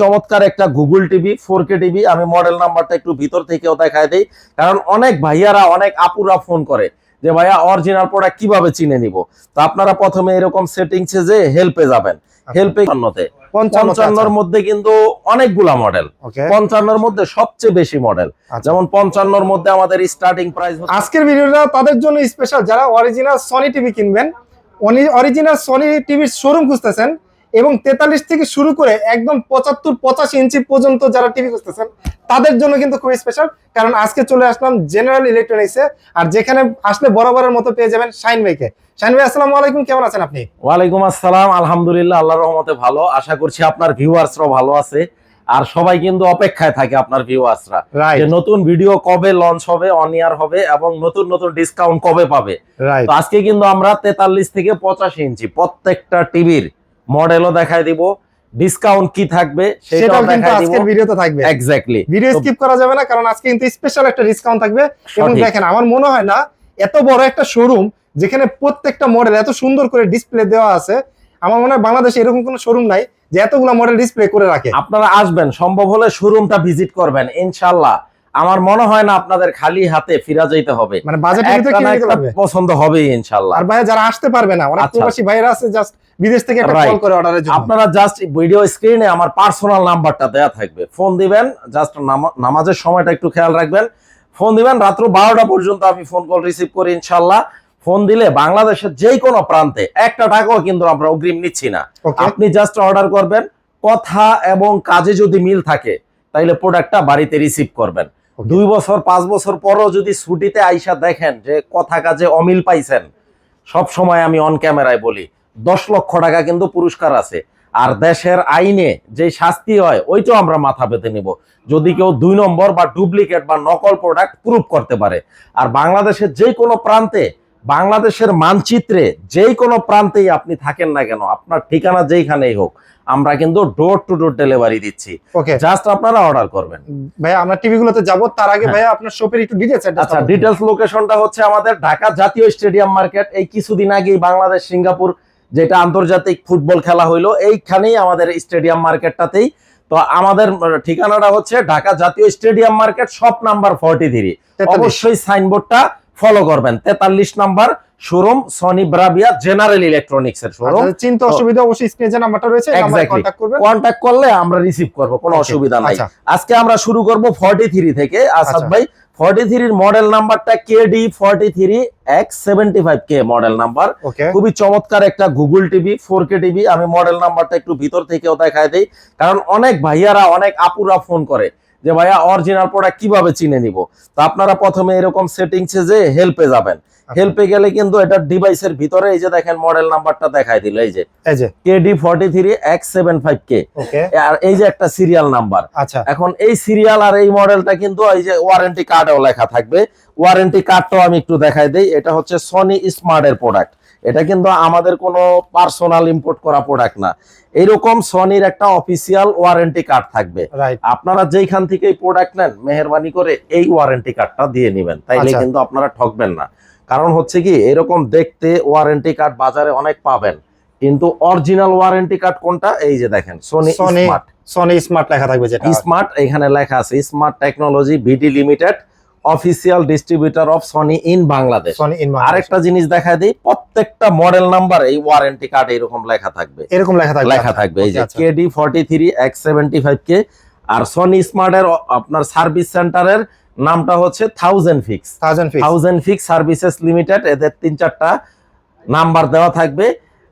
চমৎকার একটা Google TV four K TV. আমি মডেল নাম্বারটা একটু ভিতর থেকেও দেখায় দেই। কারণ অনেক ভাইয়ারা অনেক আপুরা ফোন করে যে ভাইয়া অরিজিনাল প্রোডাক্ট কীভাবে চিনে নিব? তো আপনারা প্রথমে এরকম সেটিংসে যে হেল্পে যাবেন। হেল্পে অন্যতে পঞ্চান্নর মধ্যে কিন্তু অনেকগুলা মডেল পঞ্চান্নর মধ্যে সবচেয়ে বেশি মডেল আচ্ছা। যেমন পঞ্চান্নর মধ্যে আমাদের স্টার্টিং প্রাইস আজকের ভিডিওটা তাদের জন্য স্পেশাল যারা অরিজিনাল সনি টিভি কিনবেন অরিজিনাল সনি টিভির শোরুম খুঁজতেছেন এবং তেতাল্লিশ থেকে শুরু করে একদম পঁচাত্তর পঁচাশি ইঞ্চি পর্যন্ত যারা টিভি খুঁজতেছেন তাদের জন্য কিন্তু খুবই স্পেশাল কারণ আজকে চলে আসলাম জেনারেল ইলেকট্রনিক্সে আর যেখানে আসলে বরাবরের মতো পেয়ে যাবেন শাইন ভাইকে। শাইন ভাই আসসালামু আলাইকুম কেমন আছেন আপনি? ওয়ালাইকুম আসসালাম আলহামদুলিল্লাহ আল্লাহর রহমতে ভালো। আশা করছি আপনার ভিউয়ার্সরাও ভালো আছে। আর সবাই কিন্তু অপেক্ষায় থাকে আপনার ভিউয়ার্সরা যে নতুন ভিডিও কবে লঞ্চ হবে অন ইয়ার হবে এবং নতুন নতুন ডিসকাউন্ট কবে পাবে। তো আজকে কিন্তু আমরা তেতাল্লিশ থেকে পঁচাশি ইঞ্চি প্রত্যেকটা টিভির মডেলও দেখায় দিব। ডিসকাউন্ট কি থাকবে সেটাও কিন্তু আজকের ভিডিওতে থাকবে। এক্স্যাক্টলি ভিডিও স্কিপ করা যাবে না কারণ আজকে কিন্তু স্পেশাল একটা ডিসকাউন্ট থাকবে। এবং দেখেন আমার মনে হয় না এত বড় একটা শোরুম যেখানে প্রত্যেকটা মডেল এত সুন্দর করে ডিসপ্লে দেওয়া আছে আমার মনে হয় বাংলাদেশে এরকম কোনো শোরুম নাই যে এতগুলো মডেল ডিসপ্লে করে রাখে। আপনারা আসবেন সম্ভব হলে শোরুমটা ভিজিট করবেন ইনশাল্লাহ। আমার মনে হয় না আপনাদের খালি হাতে ফিরা যেতে হবে। মানে বাজেটের ভিতরে কিনে নিতে পারবে? পছন্দ হবেই ইনশাল্লাহ আর ভাই যারা আসতে পারবে না অনেক আচ্ছা। প্রবাসী ভাইরা আছে জাস্ট বিদেশ থেকে একটা কল করে অর্ডারের জন্য। আপনারা জাস্ট ভিডিও স্ক্রিনে আমার পার্সোনাল নাম্বারটা দেয়া থাকবে। ফোন দিবেন জাস্ট নামাজের সময়টা একটু খেয়াল রাখবেন। ফোন দিবেন রাত্র বারোটা পর্যন্ত আমি ফোন কল রিসিভ করি ইনশাল্লাহ ফোন দিলে বাংলাদেশের যে কোনো প্রান্তে একটা টাকাও কিন্তু আমরা অগ্রিম নিচ্ছি না। আপনি জাস্ট অর্ডার করবেন কথা এবং কাজে যদি মিল থাকে তাইলে প্রোডাক্টটা বাড়িতে রিসিভ করবেন. দুই বছর, পাঁচ বছর পরও যদি ছুটিতে আইসা দেখেন যে কথা কাজে অমিল পাইছেন, সব সময় আমি অন ক্যামেরায় বলি, দশ লক্ষ টাকা কিন্তু পুরস্কার আছে। আর দেশের আইনে যে শাস্তি হয়, ওইটাও আমরা মাথা পেতে নিব। যদি কেউ দুই নম্বর বা ডুপ্লিকেট বা নকল প্রোডাক্ট প্রুভ করতে পারে। আর বাংলাদেশের যে কোনো প্রান্তে, বাংলাদেশের মানচিত্রে যেই কোনো প্রান্তেই আপনি থাকেন না কেন, আপনার ঠিকানা যেইখানেই হোক আমরা কিন্তু ডোর টু ডোর ডেলিভারি দিচ্ছি। ওকে জাস্ট আপনারা অর্ডার করবেন। ভাই আমরা টিভি গুলোতে যাব তার আগে হ্যাঁ। ভাই আপনার শপের একটু ডিটেলস আচ্ছা ডিটেলস লোকেশনটা হচ্ছে আমাদের ঢাকা জাতীয় স্টেডিয়াম মার্কেট। এই কিছুদিন আগেই বাংলাদেশ সিঙ্গাপুর যেটা আন্তর্জাতিক ফুটবল খেলা হইল এইখানেই আমাদের স্টেডিয়াম মার্কেটটাতেই। তো আমাদের ঠিকানাটা হচ্ছে ঢাকা জাতীয় stadium market shop number forty three অবশ্যই সাইনবোর্ডটা ফলো করবেন। তেতাল্লিশ number showroom Sony Bravia general electronics এর শোরুম। চিন্তা অসুবিধা অবশ্যই স্ক্রিনে যে নাম্বারটা রয়েছে. কন্ট্যাক্ট করবেন। কন্ট্যাক্ট করলে আমরা রিসিভ করব কোনো অসুবিধা নাই। আচ্ছা। আজকে আমরা শুরু করব 43 থেকে। আসাদ আচ্ছা। ভাই 43 এর মডেল নাম্বারটা কেডি 43 X75 কে মডেল নাম্বার খুবই চমৎকার একটা গুগল টিভি 4K টিভি আমি মডেল নাম্বারটা একটু ভিতর থেকেও দেখায় দেই। কারণ অনেক ভাইয়ারা অনেক আপুরা ফোন করে যে ভাইয়া অরিজিনাল প্রোডাক্ট কীভাবে চিনে নিব? তো আপনারা প্রথমে এরকম সেটিংসে যে হেল্পে যাবেন। আচ্ছা। হেল্পে গেলে কিন্তু এটা ডিভাইসের ভিতরে এই যে দেখেন মডেল নাম্বারটা দেখায় দিল এই যে এই যে। KD forty three X seven five K আর এই যে একটা সিরিয়াল নাম্বার আচ্ছা। এখন এই সিরিয়াল আর এই মডেলটা কিন্তু এই যে ওয়ারেন্টি কার্ডেও লেখা থাকবে। ওয়ারেন্টি কার্ডটাও আমি একটু দেখাই দেই। এটা হচ্ছে সনি স্মার্ট এর প্রোডাক্ট এটা কিন্তু আমাদের কোনো পার্সোনাল ইম্পোর্ট করা প্রোডাক্ট না। এইরকম সনির একটা অফিসিয়াল ওয়ারেন্টি কার্ড থাকবে। আপনারা যেইখান থেকে এই প্রোডাক্ট নেন মেহরবানি করে এই ওয়ারেন্টি কার্ডটা দিয়ে নেবেন। তাইলে আচ্ছা। কিন্তু আপনারা ঠকবেন না। কারণ হচ্ছে কি এরকম দেখতে ওয়ারেন্টি কার্ড বাজারে অনেক পাবেন। কিন্তু অরিজিনাল ওয়ারেন্টি কার্ড কোনটা? এই যে দেখেন সোনি স্মার্ট সনি স্মার্ট লেখা থাকবে যেটা। স্মার্ট এখানে লেখা আছে smart technology BD limited official distributor of Sony in Bangladesh Sony in আরেকটা জিনিস দেখা দিই প্রত্যেকটা মডেল নাম্বার এই ওয়ারেন্টি কার্ড এরকম লেখা থাকবে। এরকম লেখা থাকবে লেখা থাকবে এই যে আচ্ছা, KD forty three X seventy five K আর সনি স্মার্টের আপনার সার্ভিস সেন্টারের নামটা হচ্ছে thousand fix thousand fix thousand fix services limited এদের তিন চারটা নাম্বার দেওয়া থাকবে।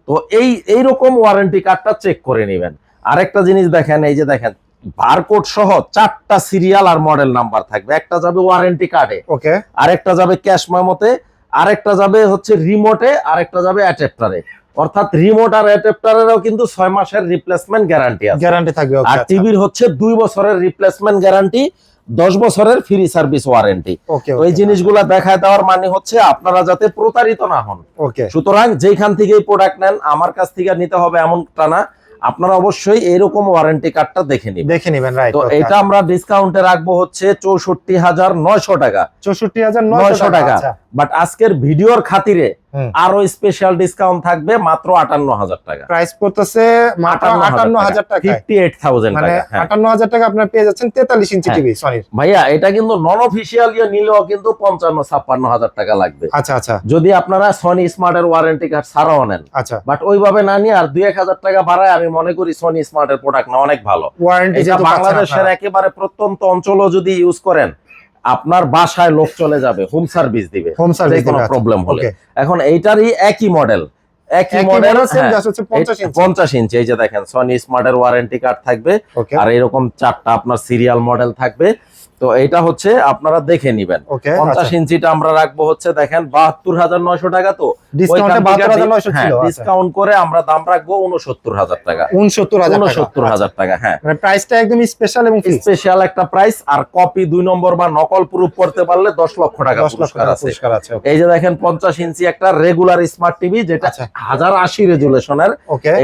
তো এই এইরকম ওয়ারেন্টি কার্ডটা চেক করে নেবেন। আরেকটা জিনিস দেখেন এই যে দেখেন বারকোড সহ চারটা সিরিয়াল আর মডেল নাম্বার থাকবে। একটা যাবে ওয়ারেন্টি কার্ডে ওকে। আরেকটা যাবে ক্যাশ মেমোতে আরেকটা যাবে হচ্ছে রিমোটে আরেকটা যাবে অ্যাডাপ্টারে অর্থাৎ রিমোট আর অ্যাডাপ্টারেরও কিন্তু ছয় মাসের রিপ্লেসমেন্ট গ্যারান্টি আছে। গ্যারান্টি থাকবে আর ওকে আচ্ছা। টিভির হচ্ছে দুই বছরের রিপ্লেসমেন্ট গ্যারান্টি দশ বছরের ফ্রি সার্ভিস ওয়ারেন্টি এই জিনিসগুলো দেখায় দেওয়ার মানে হচ্ছে আপনারা যাতে প্রতারিত না হন। ওকে সুতরাং যেখান থেকে প্রোডাক্ট নেন আমার কাছ থেকে নিতে হবে এমনটা না। আপনারা অবশ্যই এরকম ওয়ারেন্টি কার্ডটা দেখে নিবেন। দেখে নেবেন রাইট তো এটা আমরা ডিসকাউন্টে রাখব হচ্ছে চৌষট্টি হাজার নয়শো টাকা। চৌষট্টি হাজার নয়শো টাকা। আচ্ছা। বাট আজকের ভিডিওর খাতিরে আরও স্পেশাল ডিসকাউন্ট থাকবে মাত্র আটান্ন হাজার টাকা। প্রাইস পড়তেছে আটান্ন হাজার টাকা। ফিফটি এইট থাউজেন্ড টাকা হ্যাঁ। আটান্ন হাজার টাকা আপনার পেয়ে যাচ্ছেন তেতাল্লিশ ইঞ্চি হ্যাঁ। টিভি সনির ভাইয়া এটা কিন্তু নন অফিসিয়াল নিলেও কিন্তু পঞ্চান্ন ছাপ্পান্ন হাজার টাকা লাগবে। আচ্ছা আচ্ছা। যদি আপনারা সনি স্মার্ট এর ওয়ারেন্টি কার্ড ছাড়াও নেন আচ্ছা। বাট ওইভাবে না নিয়ে আর দুই এক হাজার টাকা বাড়ায় আমি মনে করি সনি স্মার্টের প্রোডাক্ট না অনেক ভালো। ওয়ারেন্টি বাংলাদেশের একেবারে প্রত্যন্ত অঞ্চলও যদি ইউজ করেন আপনার বাসায় লোক চলে যাবে হোম সার্ভিস দিবে। হোম সার্ভিস কোনো প্রবলেম হলে। এখন এইটারই একই মডেল একই মডেল মডেল সেম হচ্ছে 50 ইঞ্চি পঞ্চাশ ইঞ্চি এই যে দেখেন সনি স্মার্টের ওয়ারেন্টি কার্ড থাকবে। আর এরকম চারটা আপনার সিরিয়াল মডেল থাকবে। তো এটা হচ্ছে আপনারা দেখে নিবেন। পঞ্চাশ ইঞ্চিটা আমরা রাখব হচ্ছে দেখেন বাহাত্তর হাজার নয়শো টাকা তো। ডিসকাউন্টে ছিল আচ্ছা। করে আমরা দাম রাখব উনসত্তর হাজার টাকা। উনসত্তর হাজার টাকা হ্যাঁ। মানে প্রাইসটা একদম স্পেশাল এবং স্পেশাল একটা প্রাইস আর কপি দুই নম্বর বা নকল প্রুফ করতে পারলে দশ লক্ষ টাকা পুরস্কার আছে। এই যে দেখেন পঞ্চাশ ইঞ্চি একটা রেগুলার স্মার্ট টিভি যেটা আচ্ছা। হাজার আশি রেজুলেশনের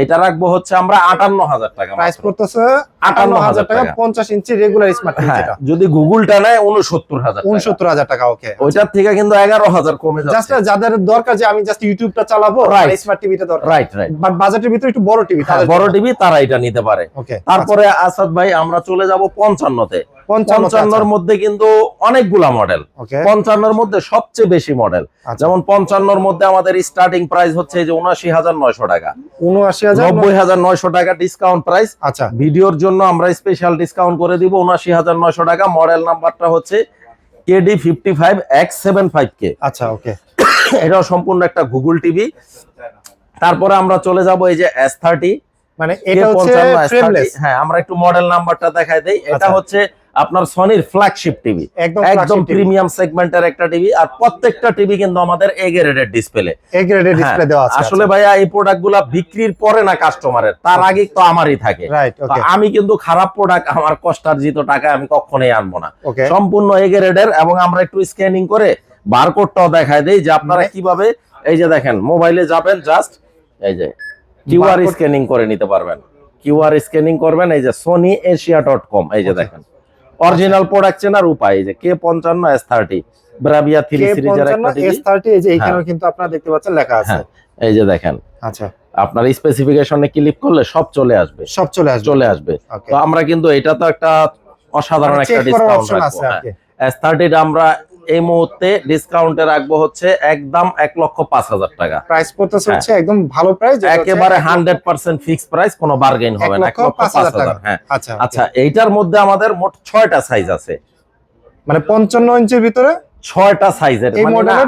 এটা রাখব হচ্ছে আমরা আটান্ন হাজার টাকা প্রাইস করতেছে আটান্ন হাজার টাকা। পঞ্চাশ ইঞ্চি রেগুলার স্মার্ট টিভি হ্যাঁ যদি গুগলটা নেয় উনসত্তর হাজার উনসত্তর হাজার টাকা ওকে ওইটার থেকে কিন্তু এগারো হাজার কমে জাস্ট যাদের দরকার যে আমি জাস্ট ইউটিউবটা চালাবো. স্মার্ট টিভিটা দরকার। রাইট রাইট বাট বাজেটের ভিতরে একটু বড় টিভি বড় টিভি তারা এটা নিতে পারে। ওকে তারপরে আসাদ ভাই আমরা চলে যাব পঞ্চান্নতে। পঞ্চান্ন পঞ্চান্নর মধ্যে কিন্তু অনেকগুলা মডেল পঞ্চান্নর মধ্যে সবচেয়ে বেশি মডেল আচ্ছা। যেমন পঞ্চান্নর মধ্যে আমাদের স্টার্টিং প্রাইস হচ্ছে যে উনআশি হাজার নয়শো টাকা। উনআশি হাজার নব্বই হাজার নয়শো টাকা ডিসকাউন্ট প্রাইস আচ্ছা। ভিডিওর জন্য আমরা স্পেশাল ডিসকাউন্ট করে দিব উনআশি হাজার নয়শো টাকা। মডেল নাম্বারটা হচ্ছে KD fifty five X seven five K আচ্ছা ওকে। এটাও সম্পূর্ণ একটা গুগল টিভি তারপরে আমরা চলে যাব এই যে এস থার্টি মানে এটা হচ্ছে হ্যাঁ আমরা একটু মডেল নাম্বারটা দেখাই দেই। এটা আচ্ছা। হচ্ছে আপনার সনির ফ্ল্যাগশিপ টিভি একদম প্রিমিয়াম সেগমেন্টের একটা টিভি আর প্রত্যেকটা টিভি কিন্তু আমাদের এ গ্রেডের ডিসপ্লে এ গ্রেডের ডিসপ্লে দেওয়া আছে আসলে ভাইয়া এই প্রোডাক্টগুলা বিক্রির পরে না কাস্টমারের তার আগে তো আমারই থাকে। আমি কিন্তু খারাপ প্রোডাক্ট আমার কষ্টার্জিত টাকা আমি কখনোই আনব না। সম্পূর্ণ এ গ্রেডের এবং আমরা একটু স্ক্যানিং করে বারকোডটাও দেখায় দেই যে আপনারা কীভাবে এই যে দেখেন মোবাইলে যাবেন জাস্ট এই যে কিউআর স্ক্যানিং করে নিতে পারবেন। কিউআর স্ক্যানিং করবেন এই যে সোনি এশিয়া ডট কম এই যে দেখেন। অরিজিনাল প্রোডাক্ট চেনার উপায় যে কে পঞ্চান্ন এস থার্টি ব্রাভিয়া থ্রি সিরিজের একটা টিভি। এস থার্টি এই যে এখানেও হ্যাঁ। কিন্তু আপনার দেখতে পাচ্ছেন লেখা আছে। হ্যাঁ এই যে দেখেন। আচ্ছা। আপনার স্পেসিফিকেশনে ক্লিক করলে সব চলে আসবে। সব চলে আসবে। চলে আসবে। তো আমরা কিন্তু এটা তো একটা অসাধারণ একটা ডিসকাউন্ট রাখব আছে হ্যাঁ। এস থার্টিটা আমরা এই মুহূর্তে ডিসকাউন্টে রাখব হচ্ছে একদম এক লক্ষ পাঁচ হাজার টাকা। প্রাইস পড়তেছে হ্যাঁ। হচ্ছে একদম ভালো প্রাইস একেবারে হান্ড্রেড পার্সেন্ট ফিক্স প্রাইস কোনো বার্গেন হবে না এক লক্ষ পাঁচ হাজার হ্যাঁ। আচ্ছা আচ্ছা। এইটার মধ্যে আমাদের মোট ছয়টা সাইজ আছে। মানে পঞ্চান্ন ইঞ্চির ভিতরে? ছয়টা সাইজের এই মানে মডেলের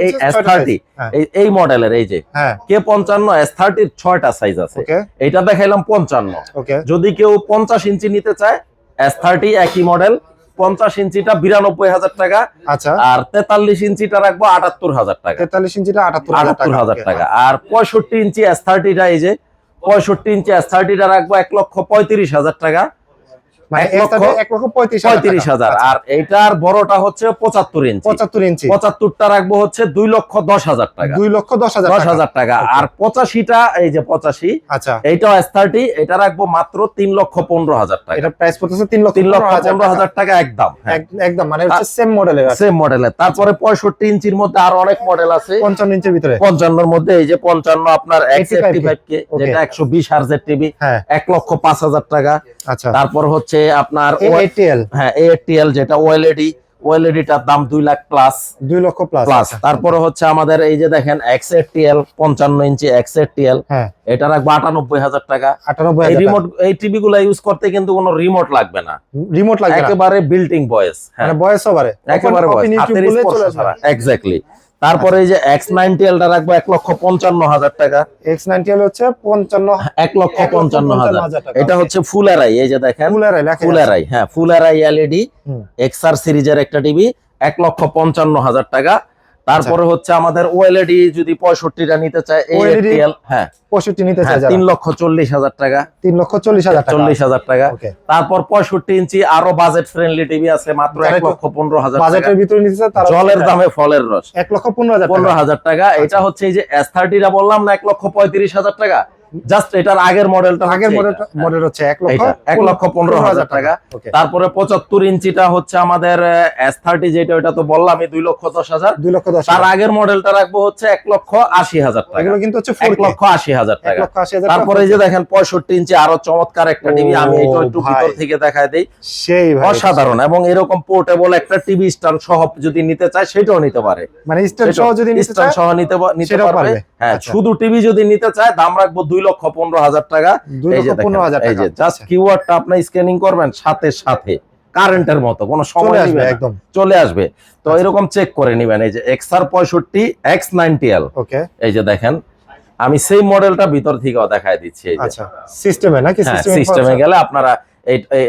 এই এস ছয়টা থার্টি size। হ্যাঁ। এই এই মডেলের এই যে। হ্যাঁ। কে পঞ্চান্ন এস থার্টির ছয়টা সাইজ আছে। এটা দেখাইলাম পঞ্চান্ন। ওকে যদি কেউ পঞ্চাশ ইঞ্চি নিতে চায় এস থার্টি একই মডেল পঞ্চাশ ইঞ্চিটা বিরানব্বই হাজার টাকা। আচ্ছা। আর তেতাল্লিশ ইঞ্চিটা রাখব আটাত্তর হাজার টাকা। তেতাল্লিশ ইঞ্চিটা আটাত্তর হাজার টাকা আর পঁয়ষট্টি ইঞ্চি এস থার্টিটা এই যে পঁয়ষট্টি ইঞ্চি এস থার্টিটা রাখব এক লক্ষ পঁয়ত্রিশ হাজার টাকা। পঁয়ত্রিশ পঁয়ত্রিশ হাজার। আর এইটার বড়টা হচ্ছে পঁচাত্তর ইঞ্চি। পঁচাত্তর ইঞ্চি। পঁচাত্তরটা রাখব হচ্ছে দুই লক্ষ দশ হাজার টাকা। দুই লক্ষ দশ হাজার দশ হাজার টাকা। আর পঁচাশিটা এই যে পঁচাশি আচ্ছা। এইটাও এস থার্টি এটা রাখব মাত্র তিন লক্ষ পনেরো হাজার টাকা। এটা প্রাইস পড়তেছে তিন লক্ষ তিন লক্ষ পনেরো পনেরো হাজার টাকা একদম হ্যাঁ। একদম মানে সেম মডেলের সেম মডেলের তারপরে পঁয়ষট্টি ইঞ্চির মধ্যে আরও অনেক মডেল আছে। পঞ্চান্ন ইঞ্চির ভিতরে। পঞ্চান্নর মধ্যে এই যে পঞ্চান্ন আপনার এক্স 85K ফাইভ কে যেটা একশো বিশ হার্জের টিভি হ্যাঁ। এক লক্ষ পাঁচ হাজার টাকা। আচ্ছা। তারপর হচ্ছে আপনার এটিএল হ্যাঁ এটিএল যেটা ওএলইডি ওএলইডিটার দাম দুই লাখ প্লাস দুই লক্ষ প্লাস তারপরে হচ্ছে আমাদের এই যে দেখেন এক্স এটিএল পঞ্চান্ন ইঞ্চি এক্স এটিএল হ্যাঁ। এটা রাখব আটানব্বই হাজার টাকা। এই রিমোট এই টিভি গুলা ইউজ করতে কিন্তু কোনো রিমোট লাগবে না। রিমোট লাগবে একেবারে বিল্টিং বয়েস হ্যাঁ। মানে বয়স বারে একেবারে। এক্স্যাক্টলি তারপরে এই যে এক্স নাইনটি এলটা রাখব এক লক্ষ পঞ্চান্ন হাজার টাকা। X90 হচ্ছে পঞ্চান্ন এক লক্ষ পঞ্চান্ন হাজার। এটা হচ্ছে ফুল এরাই এই যে দেখেন। ফুল এরাই আরআই হ্যাঁ ফুল এরাই এলইডি XR এক্সআর সিরিজের একটা টিভি এক লক্ষ পঞ্চান্ন হাজার টাকা। তারপরে আচ্ছা। হচ্ছে আমাদের ওএলইডি যদি পঁয়ষট্টিটা নিতে চায় OLED হ্যাঁ। পঁয়ষট্টি নিতে চায় চাই তিন লক্ষ চল্লিশ হাজার টাকা। তিন লক্ষ চল্লিশ হাজার টাকা। চল্লিশ হাজার টাকা। তারপর পঁয়ষট্টি ইঞ্চি আরও বাজেট ফ্রেন্ডলি টিভি আছে মাত্র এক লক্ষ পনেরো হাজার টাকা। বাজেটের ভিতরে নিতে চায় তারা জলের দামে ফলের রস। এক লক্ষ পনেরো হাজার পনেরো টাকা হাজার টাকা। এটা হচ্ছে এই যে এস থার্টিটা বললাম না এক লক্ষ পঁয়ত্রিশ হাজার টাকা? জাস্ট এটার আগের মডেলটা আগের মডেল মডেল হচ্ছে এক লক্ষ এক লক্ষ পনেরো হাজার টাকা। তারপরে পঁচাত্তর ইঞ্চিটা হচ্ছে আমাদের এস থার্টি যেটা ওটা তো বললামই দুই লক্ষ দশ হাজার। দুই লক্ষ দশ তার আগের মডেলটা রাখব হচ্ছে এক লক্ষ আশি হাজার টাকা। এগুলো কিন্তু হচ্ছে এক লক্ষ আশি হাজার টাকা। তারপরে এই যে দেখেন পঁয়ষট্টি ইঞ্চি আরও চমৎকার একটা টিভি আমি এটা একটু ভিতর থেকে দেখাই দিই। সেই অসাধারণ। এবং এরকম পোর্টেবল একটা টিভি স্ট্যান্ড সহ যদি নিতে চায় সেটাও নিতে পারে। মানে স্ট্যান্ড সহ যদি নিতে স্ট্যান্ড সহ নিতে নিতে পারবে। পারবে। হ্যাঁ আচ্ছা। শুধু টিভি যদি নিতে চায় দাম রাখব দুই লক্ষ পনেরো হাজার টাকা। জাস্ট কিওয়ার্ডটা আপনি স্ক্যানিং করবেন সাথে সাথে কারেন্টের মতো কোনো সময় আসবে একদম। চলে আসবে। তো এরকম চেক করে নিবেন এই যে এক্সআর পঁয়ষট্টি এক্স নাইনটি এল এই যে দেখেন আমি সেই মডেলটা ভিতর থেকেও দেখায় দিচ্ছি এই সিস্টেমে নাকি হ্যাঁ, সিস্টেমে গেলে আপনারা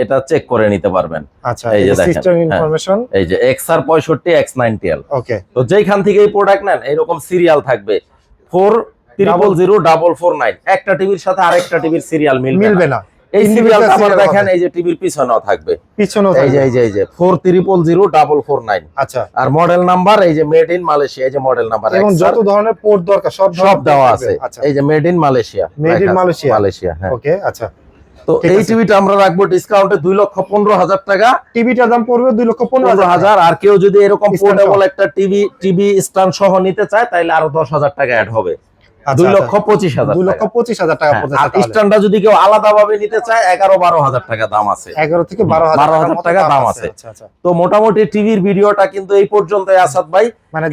এটা চেক করে নিতে পারবেন। আচ্ছা এই যে সিস্টেম এই যে হ্যাঁ। এক্স আর পঁয়ষট্টি এক্স 90 এল ওকে। তো যেইখান থেকে এই প্রোডাক্ট নেন এরকম সিরিয়াল থাকবে। ফোর একটা টিভির সাথে আরেকটা টিভির সিরিয়াল মিলবে না। এই সিরিয়ালটা আবার দেখেন এই যে টিভির পিছনেও থাকবে। পিছনেও এই যে এই যে এই যে আচ্ছা। আর মডেল নাম্বার এই যে মেড ইন মালয়েশিয়া এই যে মডেল নাম্বার এবং যত ধরনের পোর্ট দরকার সব সব দেওয়া আছে। আচ্ছা। এই যে made in Malaysia made in Malaysia Malaysia হ্যাঁ। ওকে আচ্ছা। তো এই টিভিটা আমরা রাখব ডিসকাউন্টে দুই লক্ষ পনেরো হাজার টাকা। টিভিটার দাম পড়বে দুই লক্ষ পনেরো হাজার আর কেউ যদি এরকম পোর্টেবল একটা টিভি টিভি স্ট্যান্ড সহ নিতে চায় তাহলে আরও দশ হাজার টাকা অ্যাড হবে। দুই আচ্ছা। লক্ষ পঁচিশ হাজার দুই লক্ষ টাকা। পঁচিশ হাজার টাকা হ্যাঁ, পড়তেছে আর তাহলে। স্ট্যান্ডটা যদি কেউ আলাদা ভাবে নিতে চায় এগারো বারো হাজার টাকা দাম আছে এগারো থেকে বারো হাজার টাকা দাম আছে। তো মোটামুটি টিভির ভিডিওটা কিন্তু এই পর্যন্ত আসাদ ভাই মানে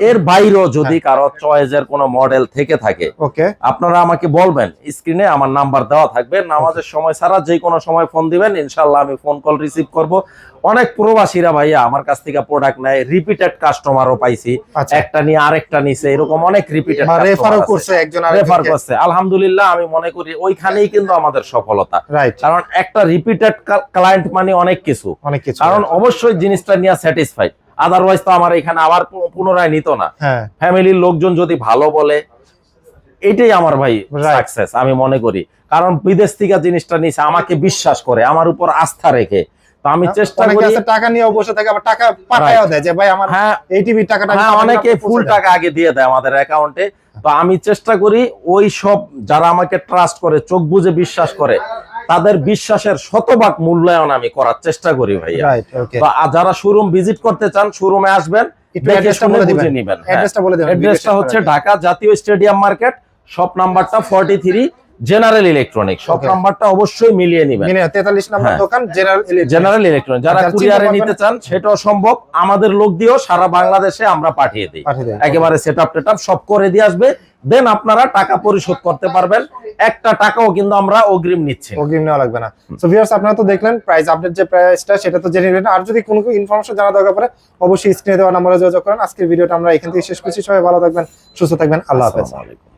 এর বাইরেও যদি কারও চয়েসের কোনো মডেল থেকে থাকে ওকে আপনারা আমাকে বলবেন স্ক্রিনে আমার নাম্বার দেওয়া থাকবে নামাজের সময় ছাড়া যে কোনো সময় ফোন দিবেন ইনশাল্লাহ আমি ফোন কল রিসিভ করব অনেক প্রবাসীরা ভাইয়া আমার কাছ থেকে প্রোডাক্ট নেয় রিপিটেড কাস্টমারও পাইছি। আচ্ছা। একটা নিয়ে আরেকটা নিছে এরকম অনেক রিপিটেড বা রেফারও করছে একজন রেফার করছে। আলহামদুলিল্লাহ আমি মনে করি ওইখানেই কিন্তু আমাদের সফলতা। রাইট কারণ একটা রিপিটেড ক্লায়েন্ট মানে অনেক কিছু। অনেক কিছু কারণ অবশ্যই জিনিসটা নিয়ে স্যাটিসফাইড আদারওয়াইজ তো আমার এখানে আবার পুনরায় নিত না। হ্যাঁ। ফ্যামিলির লোকজন যদি ভালো বলে এটাই আমার ভাই. সাকসেস আমি মনে করি। কারণ বিদেশ থেকে জিনিসটা নিছে আমাকে বিশ্বাস করে আমার উপর আস্থা রেখে। তো আমি চেষ্টা করি টাকা নিয়ে বসে থাকে আবার টাকা পাঠায়ও দেয় যে ভাই আমার হ্যাঁ এই টিভি টাকাটা হ্যাঁ অনেকে ফুল টাকা আগে দিয়ে দেয় আমাদের অ্যাকাউন্টে তো আমি চেষ্টা করি ওই সব যারা আমাকে ট্রাস্ট করে চোখ বুঝে বিশ্বাস করে তাদের বিশ্বাসের শতভাগ মূল্যায়ন আমি করার চেষ্টা করি ভাইয়া। তো আর যারা শোরুম ভিজিট করতে চান শোরুমে আসবেন হ্যাঁ। অ্যাড্রেসটা হচ্ছে ঢাকা জাতীয় স্টেডিয়াম মার্কেট শপ নাম্বারটা forty three general electronic shop নাম্বারটা অবশ্যই মিলিয়ে নিবেন। মিনে 43 নম্বর হ্যাঁ। দোকান জেনারেল জেনারেল ইলেকট্রনিক যারা যারা কুরিয়ারে নিতে চান সেটাও সম্ভব। আমাদের লোক দিয়েও সারা বাংলাদেশে আমরা পাঠিয়ে দিই। একেবারে সেট আপ টেট সব করে দিয়ে আসবে। দেন আপনারা টাকা পরিশোধ করতে পারবেন। একটা টাকাও কিন্তু আমরা অগ্রিম নিচ্ছি অগ্রিম নেওয়া লাগবে না। সো ভিউয়ার্স আপনারা তো দেখলেন প্রাইস আপডেট যে প্রাইসটা সেটা তো জেনে নেবেন। আর যদি কোনো ইনফরমেশন জানা দরকার পড়ে অবশ্যই স্ক্রিনে দেওয়া নম্বরে যোগাযোগ করেন। আজকের ভিডিওটা আমরা এখান থেকে শেষ করছি। সবাই ভালো থাকবেন সুস্থ থাকবেন। আল্লাহ হাফেজ। আসসালামু আলাইকুম।